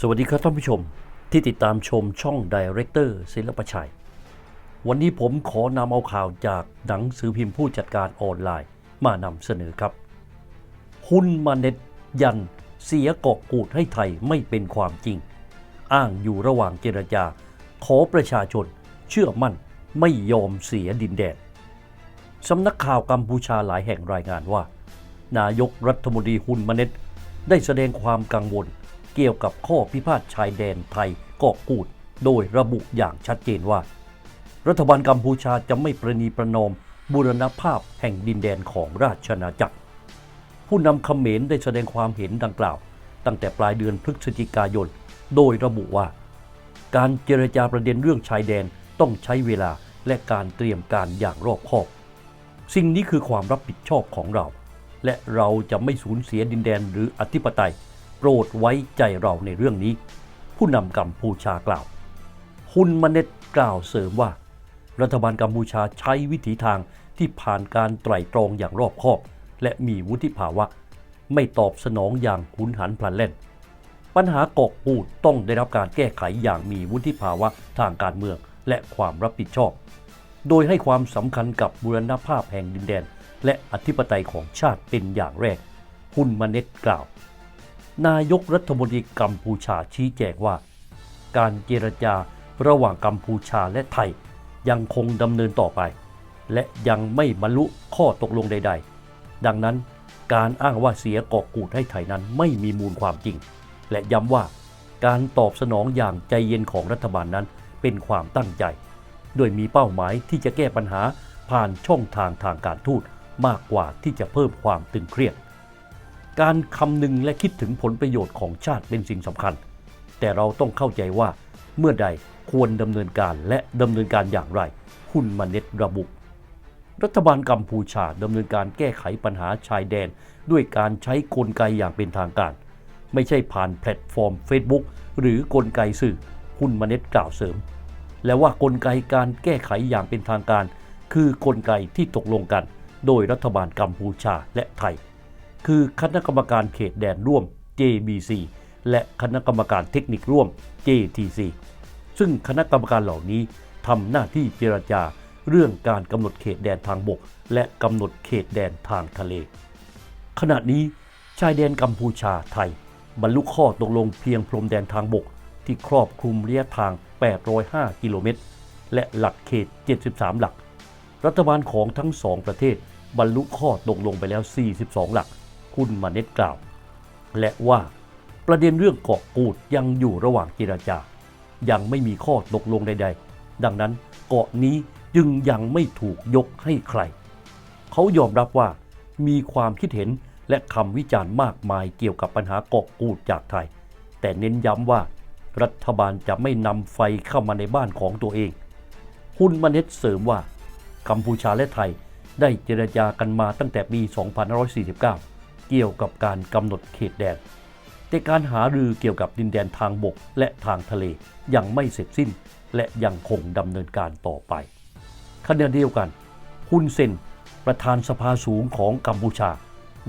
สวัสดีครับท่านผู้ชมที่ติดตามชมช่องดีเรคเตอร์ศิลปชัย วันนี้ผมขอนำเอาข่าวจากหนังสือพิมพ์ผู้จัดการออนไลน์มานำเสนอครับ หุ้นมาเน็ตยันเสียเกาะกูดให้ไทยไม่เป็นความจริง อ้างอยู่ระหว่างเจรจา ขอประชาชนเชื่อมั่นไม่ยอมเสียดินแดนสำนักข่าวกัมพูชาหลายแห่งรายงานว่า นายกรัฐมนตรีฮุนมาเน็ตได้แสดงความกังวล เกี่ยวกับข้อพิพาทชายแดนไทยเกาะกูด โดยระบุอย่างชัดเจนว่า รัฐบาลกัมพูชาจะไม่ประนีประนอมบูรณภาพแห่งดินแดนของราชอาณาจักร ผู้นำเขมรได้แสดงความเห็นดังกล่าว ตั้งแต่ปลายเดือนพฤศจิกายน โดยระบุว่า การเจรจาประเด็นเรื่องชายแดนต้องใช้เวลาและการเตรียมการอย่างรอบคอบ สิ่งนี้คือความรับผิดชอบของเรา และเราจะไม่สูญเสียดินแดนหรืออธิปไตย โปรดไว้ใจเราในเรื่องนี้ ผู้นำกัมพูชากล่าว ฮุนมาเน็ตกล่าวเสริมว่า รัฐบาลกัมพูชาใช้วิถีทางที่ผ่านการไตร่ตรองอย่างรอบคอบ และมีวุฒิภาวะ ไม่ตอบสนองอย่างหุนหันพลันแล่น ปัญหากาะกูดต้องได้รับการแก้ไขอย่างมีวุฒิภาวะทางการเมืองและความรับผิดชอบ โดยให้ความสำคัญกับบูรณภาพแห่งดินแดน และอธิปไตยของชาติเป็นอย่างแรก ฮุนมาเน็ตกล่าว นายกรัฐมนตรีกัมพูชาชี้แจงว่า การเจรจาระหว่างกัมพูชาและไทยยังคงดำเนินต่อไป และยังไม่บรรลุข้อตกลงใด ๆ ดังนั้นการอ้างว่าเสียเกาะกูดให้ไทยนั้นไม่มีมูลความจริง และย้ำว่าการตอบสนองอย่างใจเย็นของรัฐบาลนั้นเป็นความตั้งใจ โดยมีเป้าหมายที่จะแก้ปัญหาผ่านช่องทางทางการทูตมากกว่าที่จะเพิ่มความตึงเครียด การคำนึงและคิดถึงผลประโยชน์ของชาติเป็นสิ่งสำคัญ แต่เราต้องเข้าใจว่าเมื่อใดควรดำเนินการและดำเนินการอย่างไร หุ้นมาเน็ตระบุ รัฐบาลกัมพูชาดำเนินการแก้ไขปัญหาชายแดน ด้วยการใช้กลไกอย่างเป็นทางการ ไม่ใช่ผ่านแพลตฟอร์ม Facebook หรือกลไกสื่อ หุ้นมาเน็ตกล่าวเสริม และว่ากลไกการแก้ไขอย่างเป็นทางการ คือกลไกที่ตกลงกัน โดยรัฐบาลกัมพูชาและไทย คือคณะกรรมการเขตแดนร่วม JBC และคณะกรรมการเทคนิคร่วม JTC ซึ่งคณะกรรมการเหล่านี้ทำหน้าที่เจรจาเรื่องการกำหนดเขตแดนทางบก และกำหนดเขตแดนทางทะเล ขณะนี้ชายแดนกัมพูชาไทย บรรลุข้อตกลงเพียงพรมแดนทางบก ที่ครอบคลุมระยะทาง 805 กิโลเมตร และหลักเขต 73 หลัก รัฐบาลของทั้งสองประเทศบรรลุข้อตกลงไปแล้ว 42 หลัก คุณมาเน็ตกล่าว และว่าประเด็นเรื่องเกาะกูดยังอยู่ระหว่างเจรจา ยังไม่มีข้อตกลงใด ๆ ดังนั้นเกาะนี้จึงยังไม่ถูกยกให้ใคร เขายอมรับว่ามีความคิดเห็นและคำวิจารณ์มากมายเกี่ยวกับปัญหาเกาะกูดจากไทย แต่เน้นย้ำว่ารัฐบาลจะไม่นำไฟเข้ามาในบ้านของตัวเองหุ้นมาเน็ตเสริมว่า กัมพูชาและไทยได้เจรจากันมาตั้งแต่ปี 2549 เกี่ยวกับการกำหนดเขตแดน แต่การหารือเกี่ยวกับดินแดนทางบกและทางทะเลยังไม่เสร็จสิ้น และยังคงดำเนินการต่อไปขณะเดียวกันฮุนเซนประธานสภาสูงของกัมพูชา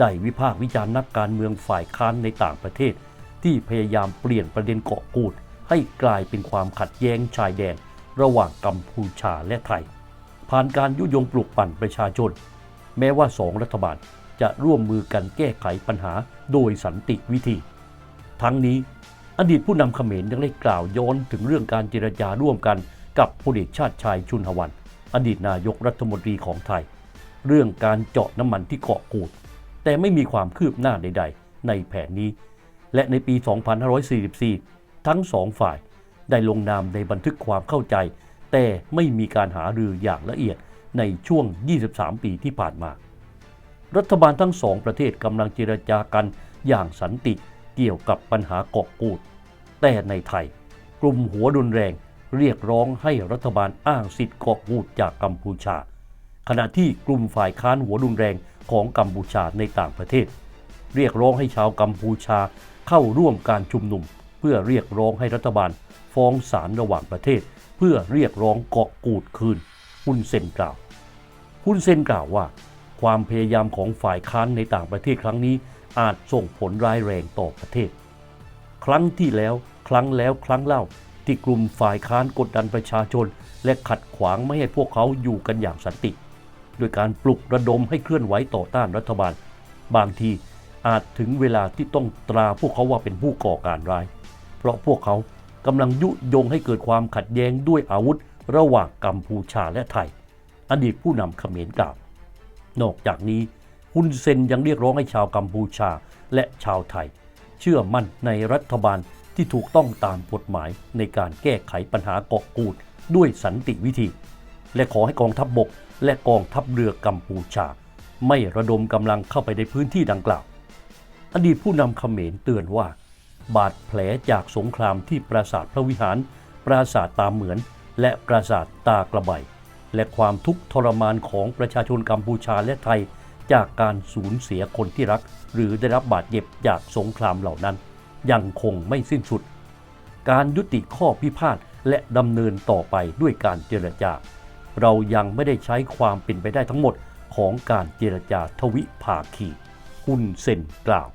ได้วิพากษ์วิจารณ์นักการเมืองฝ่ายค้านในต่างประเทศ ที่พยายามเปลี่ยนประเด็นเกาะกูด ให้กลายเป็นความขัดแย้งชายแดน ระหว่างกัมพูชาและไทย ผ่านการยุยงปลุกปั่นประชาชน แม้ว่าสองรัฐบาล จะร่วมมือกันแก้ไขปัญหาโดยสันติวิธี ทั้งนี้อดีตผู้นำเขมรยังได้กล่าวย้อนถึงเรื่องการเจรจาร่วมกันกับพลเอกชาติชายชุนหวัน อดีตนายกรัฐมนตรีของไทย เรื่องการเจาะน้ำมันที่เกาะกูด แต่ไม่มีความคืบหน้าใด ๆ ในแผนนี้ และในปี 2544 ทั้งสองฝ่ายได้ลงนามในบันทึกความเข้าใจ แต่ไม่มีการหารืออย่างละเอียดในช่วง 23 ปีที่ผ่านมา รัฐบาลทั้งสองประเทศกำลังเจรจากันอย่างสันติเกี่ยวกับปัญหาเกาะกูด แต่ในไทย กลุ่มหัวรุนแรงเรียกร้องให้รัฐบาลอ้างสิทธิ์เกาะกูดจากกัมพูชา ขณะที่กลุ่มฝ่ายค้านหัวรุนแรงของกัมพูชาในต่างประเทศ เรียกร้องให้ชาวกัมพูชาเข้าร่วมการชุมนุม เพื่อเรียกร้องให้รัฐบาลฟ้องศาลระหว่างประเทศ เพื่อเรียกร้องเกาะกูดคืนฮุนเซนกล่าวฮุนเซนกล่าวว่า ความพยายามของฝ่ายค้านในต่างประเทศครั้งนี้อาจส่งผลร้ายแรงต่อประเทศ ครั้งที่แล้วครั้งแล้วครั้งเล่าที่กลุ่มฝ่ายค้านกดดันประชาชน และขัดขวางไม่ให้พวกเขาอยู่กันอย่างสันติ โดยการปลุกระดมให้เคลื่อนไหวต่อต้านรัฐบาล บางทีอาจถึงเวลาที่ต้องตราพวกเขาว่าเป็นผู้ก่อการร้าย เพราะพวกเขากำลังยุยงให้เกิดความขัดแย้งด้วยอาวุธระหว่างกัมพูชาและไทย อดีตผู้นำเขมรกล่าว นอกจากนี้ฮุนเซนยังเรียกร้องให้ชาวกัมพูชาและชาวไทย เชื่อมั่นในรัฐบาลที่ถูกต้องตามกฎหมายในการแก้ไขปัญหาเกาะกูดด้วยสันติวิธี และขอให้กองทัพบบกและกองทัพเรือกัมพูชา ไม่ระดมกำลังเข้าไปในพื้นที่ดังกล่าว อดีตผู้นำเขมรเตือนว่า บาดแผลจากสงครามที่ปราสาทพระวิหาร ปราสาทตาเหมือน และปราสาทตากระบาย และความทุกข์ทรมานของประชาชนกัมพูชาและไทย จากการสูญเสียคนที่รัก หรือได้รับบาดเจ็บจากสงครามเหล่านั้น ยังคงไม่สิ้นสุด การยุติข้อพิพาทและดำเนินต่อไปด้วยการเจรจา เรายังไม่ได้ใช้ความเป็นไปได้ทั้งหมดของการเจรจาทวิภาคีฮุนเซนกล่าว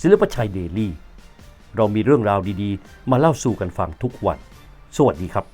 ศิลปชัยเดลี่ เรามีเรื่องราวดีๆ มาเล่าสู่กันฟังทุกวัน สวัสดีครับ